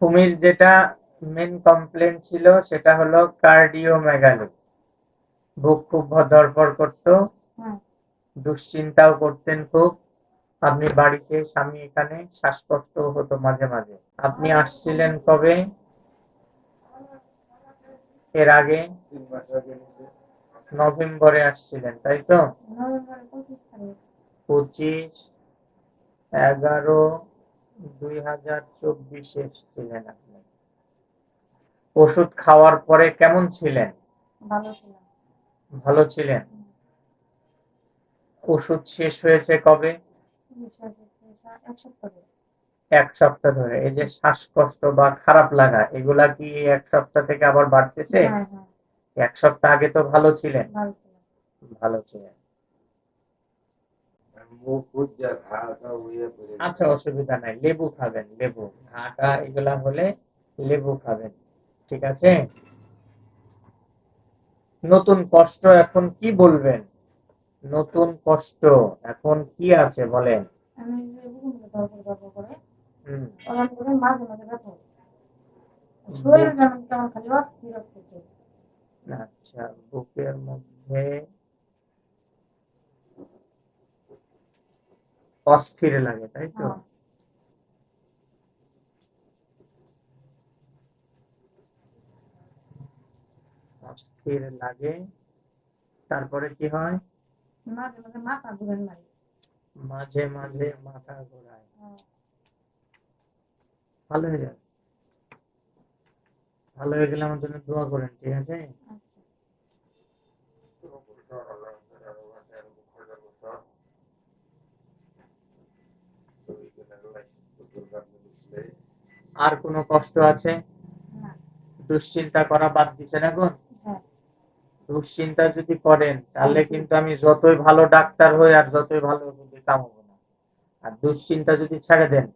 সুমির যেটা main complain ছিল সেটা হলো কার্ডিওমেগালি বুক খুব ধরপড় করতো। দুশ্চিন্তাও করতেন খুব। আপনি বাড়িতে স্বামী এখানে শ্বাসকষ্ট হতো মাঝে মাঝে। আপনি আসছিলেন কবে? এর আগে? নভেম্বরে আসছিলেন তাই তো? পঁচিশ এগারো দুই হাজার চব্বিশে আপনি। ওষুধ খাওয়ার পরে কেমন ছিলেন? ভালো ছিলেন? ওষুধ শেষ হয়েছে কবে? এক সপ্তাহ ধরে। এক সপ্তাহ ধরে। এই যে শ্বাসকষ্ট বা খারাপ লাগা এগুলা কি এক সপ্তাহ থেকে আবার বাড়তেছে? হ্যাঁ হ্যাঁ। এক সপ্তাহ আগে তো ভালো ছিলেন। ভালো ছিলেন। আচ্ছা অসুবিধা নাই। লেবু খাবেন লেবু। ঘাটা এগুলা হলে লেবু খাবেন ঠিক আছে? নতুন কষ্ট এখন কি বলবেন? নতুন কষ্ট এখন কি আছে বলেন? আচ্ছা বুকের বুকুনকে দরকার গল্প করে হুম ওরকম করে মাঝে মাঝে ব্যথা হয়। শরীর যেমন কেমন খালি অস্থির অস্থির ছিল। আচ্ছা বুকের মধ্যে অস্থির লাগে তাই তো? হ্যাঁ। অস্থির লাগে তারপরে কি হয়? মাঝে মাঝে মাথা ঘুরেন নাই মাঝে মাঝে মাথা ঘোরায়। হ্যাঁ। ভালো হয়ে যাবে। ভালো হয়ে গেলে আমার জন্য দোয়া করেন ঠিক আছে? আর কোনো কষ্ট আছে? দুশ্চিন্তা করা বাদ দিচ্ছেন এখন? হ্যাঁ। দুশ্চিন্তা যদি করেন তাহলে কিন্তু আমি যতই ভালো ডাক্তার হই আর যতই ভালো ওষুধে কামাবো না। আর দুশ্চিন্তা যদি ছেড়ে দেন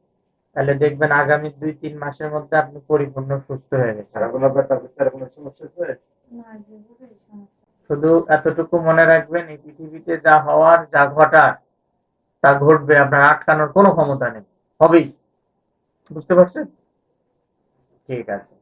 তাহলে দেখবেন আগামী দুই তিন মাসের মধ্যে আপনি পরিপূর্ণ সুস্থ হয়ে গেছেন। আর কোনো ব্যথা ব্যথার কোনো সমস্যা আছে? না যে বুকের সমস্যা। শুধু এতটুকু মনে রাখবেন এই পৃথিবীতে যা হওয়ার যা ঘটার তা ঘটবে। আপনার আটকানোর কোনো ক্ষমতা নেই। হবেই। বুঝতে পারছেন? ঠিক আছে।